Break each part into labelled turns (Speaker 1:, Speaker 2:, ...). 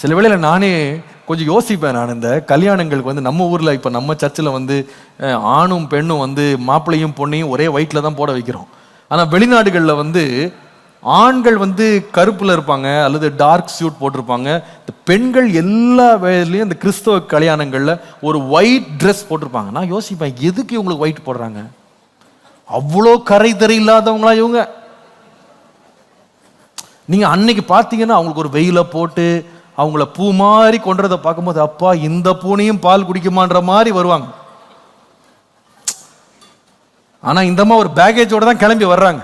Speaker 1: சில வேளையில் நானே கொஞ்சம் யோசிப்பேன் நான் இந்த கல்யாணங்களுக்கு வந்து நம்ம ஊரில் இப்போ நம்ம சர்ச்சில் வந்து ஆணும் பெண்ணும் வந்து மாப்பிள்ளையும் பொண்ணையும் ஒரே வயிற்றில் தான் போட வைக்கிறோம். ஆனால் வெளிநாடுகளில் வந்து ஆண்கள் வந்து கருப்பில் இருப்பாங்க அல்லது டார்க் சூட் போட்டிருப்பாங்க. இந்த பெண்கள் எல்லா வேலையிலையும் இந்த கிறிஸ்தவ கல்யாணங்களில் ஒரு ஒயிட் ட்ரெஸ் போட்டிருப்பாங்க. நான் யோசிப்பேன் எதுக்கு இவங்களுக்கு ஒயிட் போடுறாங்க? அவ்வளோ கரை தரை இல்லாதவங்களா இவங்க? நீங்கள் அன்னைக்கு பார்த்தீங்கன்னா அவங்களுக்கு ஒரு வெயில போட்டு அவங்கள பூ மாதிரி கொன்றதை பார்க்கும்போது அப்பா இந்த பூனையும் பால் குடிக்குமான்ற மாதிரி வருவாங்க. ஆனால் இந்த ஒரு பேகேஜோட தான் கிளம்பி வர்றாங்க.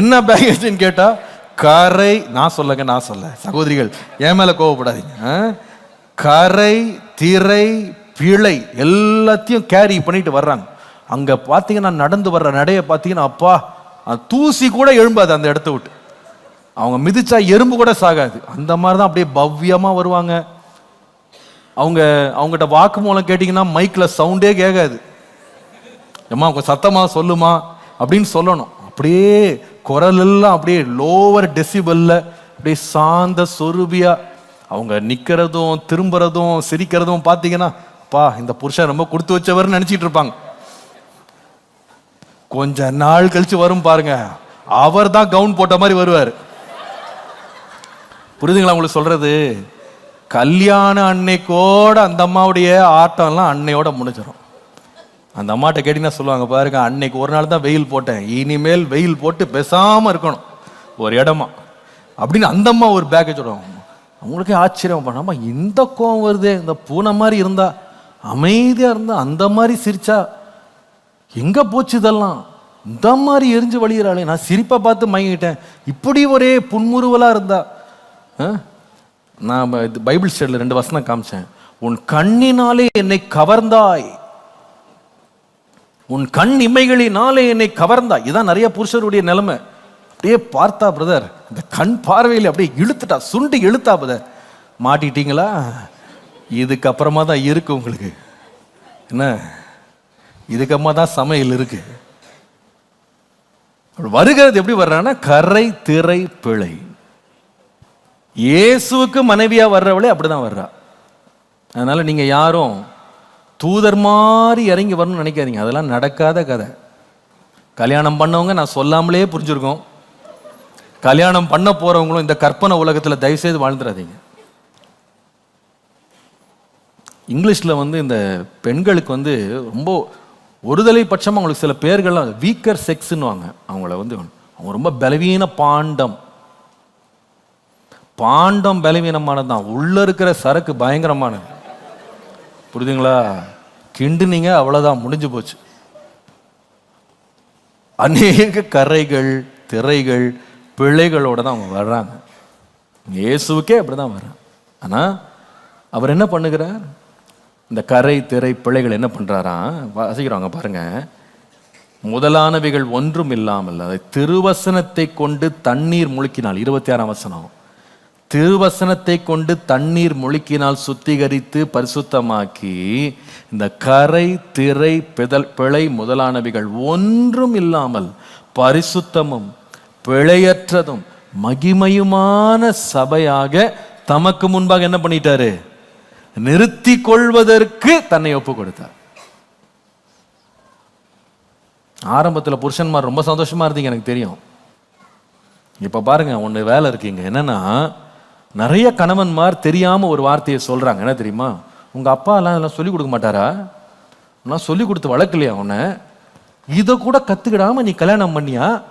Speaker 1: என்ன பேகேஜ்னு கேட்டால் கரை நான் சொல்லங்க நான் சொல்ல. சகோதரிகள் என் மேலே கோவப்படாதீங்க கரை திரை பிழை எல்லாத்தையும் கேரி பண்ணிட்டு வர்றாங்க. அங்கே பார்த்தீங்கன்னா நடந்து வர்ற நடையை பார்த்தீங்கன்னா அப்பா தூசி கூட எழும்பாது அந்த இடத்த விட்டு. அவங்க மிதிச்சா எறும்பு கூட சாகாது. அந்த மாதிரி தான் அப்படியே பவ்யமாக வருவாங்க. அவங்க அவங்ககிட்ட வாக்கு மூலம் கேட்டிங்கன்னா மைக்கில் சவுண்டே கேட்காது. ஏம்மா அவங்க சத்தமா சொல்லுமா? அப்படின்னு சொல்லணும். அப்படியே குரல் எல்லாம் அப்படியே லோவர் டெசிபல்ல அப்படியே சாந்த சொருபியா அவங்க நிற்கிறதும் திரும்புறதும் சிரிக்கிறதும் பார்த்தீங்கன்னா பா இந்த புருஷன் ரொம்ப கொடுத்து வச்சவர்னு நினச்சிட்டு இருப்பாங்க. கொஞ்ச நாள் கழிச்சு வரும் பாருங்க. அவர் தான் கவுன் போட்ட மாதிரி வருவார். புரிதுங்களா உங்களுக்கு சொல்றது? கல்யாண அன்னைக்கோட அந்த அம்மாவுடைய ஆட்டம்லாம் அன்னையோட முடிஞ்சிடும் அந்த அம்மாட்ட கேட்டிங்கன்னா சொல்லுவாங்க பாருங்க அன்னைக்கு ஒரு நாள் தான் வெயில் போட்டேன். இனிமேல் வெயில் போட்டு பேசாம இருக்கணும். ஒரு இடமா. அப்படின்னு அந்த அம்மா ஒரு பேக்கேஜ் விடுவாங்க அவங்களுக்கே ஆச்சரியம். பண்ணாம இந்த கோவம் வருதே? இந்த பூனை மாதிரி இருந்தா அமைதியா இருந்தா அந்த மாதிரி சிரிச்சா எங்க போச்சு இதெல்லாம்? இந்த மாதிரி எரிஞ்சு வழியிறாளே. நான் சிரிப்பை பார்த்து மயங்கிட்டேன். இப்படி ஒரே புன்முறுவலா இருந்தா நான் இது பைபிள் ஸ்டேடில் ரெண்டு வசனம் காமிச்சேன். உன் கண்ணினாலே என்னை கவர்ந்தாய். உன் கண் இமைகளினாலே என்னை கவர்ந்தாய். இதான் நிறைய புருஷருடைய நிலைமை. அப்படியே பார்த்தா பிரதர் இந்த கண் பார்வையில் அப்படியே இழுத்துட்டா சுண்டி இழுத்தா பிரதர் மாட்டிட்டீங்களா? இதுக்கப்புறமா தான் இருக்கு உங்களுக்கு. என்ன? இதுக்கப்புறமா தான் சமையல் இருக்கு. வருகிறது எப்படி வர்றான்னா கரை திரை பிழை. இயேசுவுக்கு மனைவியாக வர்றவளே அப்படிதான் வர்றா. அதனால் நீங்கள் யாரும் தூதர் மாதிரி இறங்கி வரணும்னு நினைக்காதீங்க. அதெல்லாம் நடக்காத கதை. கல்யாணம் பண்ணவங்க நான் சொல்லாமலே புரிஞ்சுருக்கோம். கல்யாணம் பண்ண போகிறவங்களும் இந்த கற்பனை உலகத்தில் தயவு செய்து வாழ்ந்துடாதீங்க. இங்கிலீஷில் வந்து இந்த பெண்களுக்கு வந்து ரொம்ப ஒருதலை பட்சமாக அவங்களுக்கு சில பேர்கள்லாம் வீக்கர் செக்ஸ்ன்னுவாங்க. அவங்கள வந்து அவங்க ரொம்ப பலவீன பாண்டம். பாண்டம் பலவீனமானது தான் உள்ள இருக்கிற சரக்கு பயங்கரமானது. புரியுதுங்களா? கிண்டுனீங்க அவ்வளோதான் முடிஞ்சு போச்சு. அநேக கரைகள் திரைகள் பிழைகளோடு தான் அவங்க வர்றாங்க. இயேசுவுக்கே அப்படிதான் வர்றாங்க. ஆனால் அவர் என்ன பண்ணுகிறார்? இந்த கரை திரை பிழைகள் என்ன பண்ணுறாராம் வாசிக்கிறாங்க பாருங்க. முதலானவைகள் ஒன்றும் இல்லாமல் அதை திருவசனத்தை கொண்டு தண்ணீர் முழுக்கினால் இருபத்தி ஆறாம் வசனம். திருவசனத்தை கொண்டு தண்ணீர் முழுக்கினால் சுத்திகரித்து பரிசுத்தமாக்கி இந்த கரை திரை பிதல் பிழை முதலானவைகள் ஒன்றும் இல்லாமல் பரிசுத்தமும் பிழையற்றதும் மகிமையுமான சபையாக தமக்கு முன்பாக என்ன பண்ணிட்டாரு? நிறுத்தி கொள்வதற்கு தன்னை ஒப்பு கொடுத்தார் ஆரம்பத்தில் புருஷன்மார் ரொம்ப சந்தோஷமா இருந்தீங்க எனக்கு தெரியும். இப்ப பாருங்க ஒன்று வேலை இருக்கீங்க என்னன்னா நிறைய கணவன்மார் தெரியாமல் ஒரு வார்த்தையை சொல்கிறாங்க என்ன தெரியுமா? உங்கள் அப்பாலாம் இதெல்லாம் சொல்லிக் கொடுக்க மாட்டாரா? நான் சொல்லி கொடுத்து வளர்க்கலையா உன்னை? இதை கூட கற்றுக்கிடாமல் நீ கல்யாணம் பண்ணியா?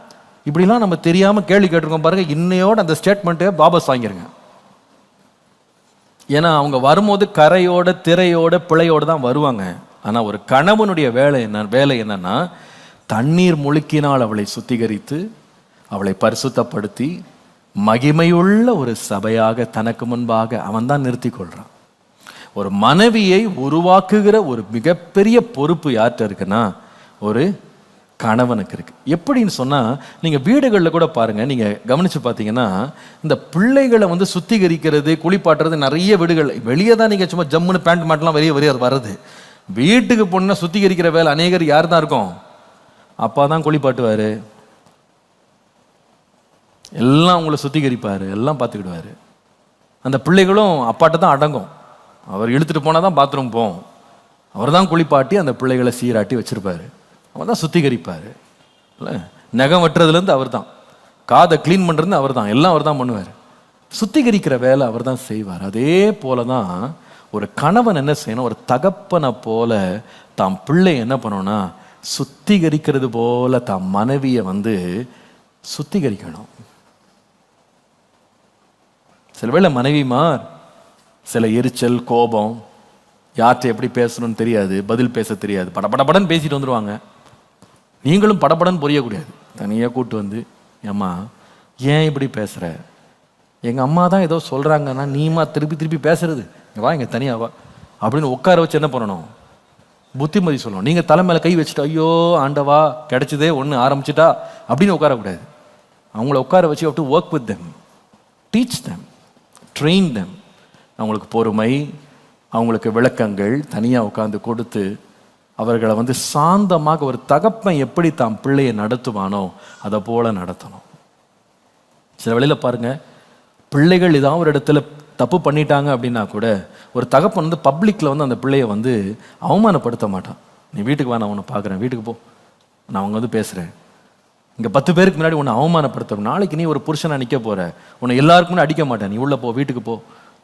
Speaker 1: இப்படிலாம் நம்ம தெரியாமல் கேள்வி கேட்டிருக்கோம் பாருங்க. இன்னையோட அந்த ஸ்டேட்மெண்ட்டே வாபஸ் வாங்கிருங்க. ஏன்னா அவங்க வரும்போது கரையோட திரையோட பிழையோடு தான் வருவாங்க. ஆனால் ஒரு கணவனுடைய வேலை என்ன வேலை என்னன்னா தண்ணீர் முழுக்கினால் அவளை சுத்திகரித்து அவளை பரிசுத்தப்படுத்தி மகிமையுள்ள ஒரு சபையாக தனக்கு முன்பாக அவன் தான் நிறுத்தி கொள்கிறான் ஒரு மனைவியை உருவாக்குகிற ஒரு மிகப்பெரிய பொறுப்பு யார்கிட்ட இருக்குன்னா ஒரு கணவனுக்கு இருக்கு. எப்படின்னு சொன்னால் நீங்கள் வீடுகளில் கூட பாருங்க நீங்கள் கவனித்து பார்த்தீங்கன்னா இந்த பிள்ளைகளை வந்து சுத்திகரிக்கிறது குளிப்பாட்டுறது நிறைய வீடுகள். வெளியே தான் நீங்கள் சும்மா ஜம்முன்னு பேண்ட் மாட்டெல்லாம் வெளியே வெளியே வருது வீட்டுக்கு போனால் சுத்திகரிக்கிற வேலை அநேகர் யார் தான் இருக்கும்? அப்பா தான் குளிப்பாட்டுவார். எல்லாம் உங்களை சுத்திகரிப்பார் எல்லாம் பார்த்துக்கிடுவார். அந்த பிள்ளைகளும் அப்பாட்ட தான் அடங்கும். அவர் இழுத்துட்டு போனால் தான் பாத்ரூம் போகும். அவர் தான் குளிப்பாட்டி அந்த பிள்ளைகளை சீராட்டி வச்சுருப்பார். அவர் தான் சுத்திகரிப்பார். இல்லை நகம் வெட்டுறதுலேருந்து அவர் தான். காதை க்ளீன் பண்ணுறது அவர் தான். எல்லாம் அவர் தான் பண்ணுவார். சுத்திகரிக்கிற வேலை அவர் தான் செய்வார். அதே போல தான் ஒரு கணவன் என்ன செய்யணும்? ஒரு தகப்பனை போல தாம் பிள்ளை என்ன பண்ணணும்னா சுத்திகரிக்கிறது போல தாம் மனைவியை வந்து சுத்திகரிக்கணும். சில வேளை மனைவிமார் சில எரிச்சல் கோபம் யார்கிட்ட எப்படி பேசணும்னு தெரியாது பதில் பேச தெரியாது. படபடபடன்னு பேசிட்டு வந்துடுவாங்க நீங்களும் படபடன்னு புரியக்கூடாது. தனியாக கூட்டு வந்து ஏம்மா ஏன் இப்படி பேசுகிற எங்கள் அம்மா தான் ஏதோ சொல்கிறாங்கன்னா நீமா திருப்பி திருப்பி பேசுறது? வா இங்கே தனியாக வா. அப்படின்னு உட்கார வச்சு என்ன பண்ணணும்? புத்திமதி சொல்லணும். நீங்கள் தலை மேலே கை வச்சுட்டு ஐயோ ஆண்டவா கிடைச்சதே ஒன்று ஆரம்பிச்சிட்டா? அப்படின்னு உட்காரக்கூடாது. அவங்கள உட்கார வச்சு to work with them teach them train அவங்களுக்கு பொறுமை அவங்களுக்கு விளக்கங்கள் தனியாக உட்காந்து கொடுத்து அவர்களை வந்து சாந்தமாக ஒரு தகப்பன் எப்படி தாம் பிள்ளையை நடத்துவானோ அதை போல் நடத்தணும். சில வழியில் பாருங்க பிள்ளைகள் இதான் ஒரு இடத்துல தப்பு பண்ணிட்டாங்க அப்படின்னா கூட ஒரு தகப்பன் வந்து பப்ளிக்கில் வந்து அந்த பிள்ளையை வந்து அவமானப்படுத்த மாட்டான். நீ வீட்டுக்கு வா நான் உன்னை பார்க்குறேன் வீட்டுக்கு போ. நான் அவங்க வந்து பேசுகிறேன் இங்கே பத்து பேருக்கு முன்னாடி உன்னை அவமானப்படுத்தும் நாளைக்கு நீ ஒரு புருஷனை நிற்க போகிற உன்னை எல்லாருக்கும் அடிக்க மாட்டேன். நீ உள்ளே போ வீட்டுக்கு போ.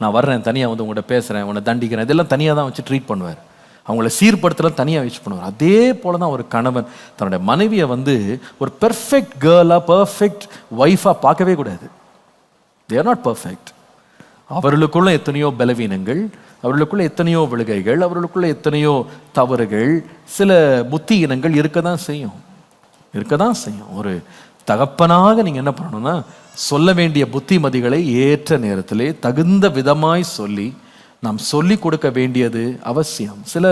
Speaker 1: நான் வர்றேன் தனியாக வந்து உங்கள்கிட்ட பேசுகிறேன் உன்னை தண்டிக்கிறேன். இதெல்லாம் தனியாக தான் வச்சு ட்ரீட் பண்ணுவார். அவங்கள சீர்படுத்தலாம் தனியாக வச்சு பண்ணுவார். அதே போல தான் ஒரு கணவன் தன்னுடைய மனைவியை வந்து ஒரு பெர்ஃபெக்ட் கேர்லாக பர்ஃபெக்ட் ஒய்ஃபாக பார்க்கவே கூடாது. தேர் நாட் பர்ஃபெக்ட் அவர்களுக்குள்ள எத்தனையோ பலவீனங்கள் அவர்களுக்குள்ள எத்தனையோ விழுகைகள் அவர்களுக்குள்ள எத்தனையோ தவறுகள் சில புத்தி இனங்கள் இருக்க தான் செய்யும். இருக்க தான் செய்யும். ஒரு தகப்பனாக நீங்கள் என்ன பண்ணணும்னா சொல்ல வேண்டிய புத்திமதிகளை ஏற்ற நேரத்திலே தகுந்த விதமாய் சொல்லி நாம் சொல்லி கொடுக்க வேண்டியது அவசியம். சில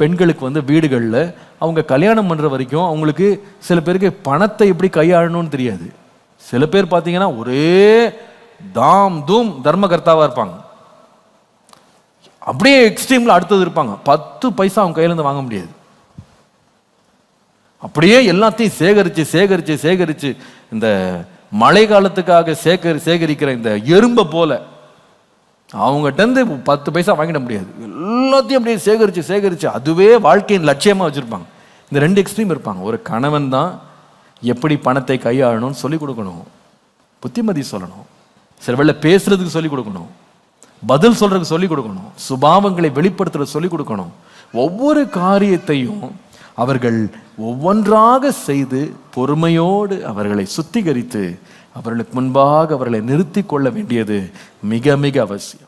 Speaker 1: பெண்களுக்கு வந்து வீடுகளில் அவங்க கல்யாணம் பண்ணுற வரைக்கும் அவங்களுக்கு சில பேருக்கு பணத்தை எப்படி கையாளணும்னு தெரியாது. சில பேர் பார்த்தீங்கன்னா ஒரே தாம் தூம் தர்மகர்த்தாவாக இருப்பாங்க. அப்படியே எக்ஸ்ட்ரீமில் அடுத்தது இருப்பாங்க. பத்து பைசா அவங்க கையிலேருந்து வாங்க முடியாது. அப்படியே எல்லாத்தையும் சேகரித்து சேகரித்து சேகரித்து இந்த மழை காலத்துக்காக சேகரி சேகரிக்கிற இந்த எறும்பை போல அவங்ககிட்டருந்து பத்து பைசா வாங்கிட முடியாது. எல்லாத்தையும் அப்படியே சேகரித்து சேகரித்து அதுவே வாழ்க்கையின் லட்சியமாக வச்சுருப்பாங்க. இந்த ரெண்டு எக்ஸ்ட்ரீம் இருப்பாங்க. ஒரு கணவன் தான் எப்படி பணத்தை கையாளணும்னு சொல்லிக் கொடுக்கணும். புத்திமதி சொல்லணும். சில வேளை பேசுறதுக்கு சொல்லிக் கொடுக்கணும். பதில் சொல்றதுக்கு சொல்லிக் கொடுக்கணும். சுபாவங்களை வெளிப்படுத்துறது சொல்லிக் கொடுக்கணும். ஒவ்வொரு காரியத்தையும் அவர்கள் ஒவ்வொன்றாக செய்து பொறுமையோடு அவர்களை சுத்திகரித்து அவர்களுக்கு முன்பாக அவர்களை நிறுத்தி கொள்ள வேண்டியது மிக மிக அவசியம்.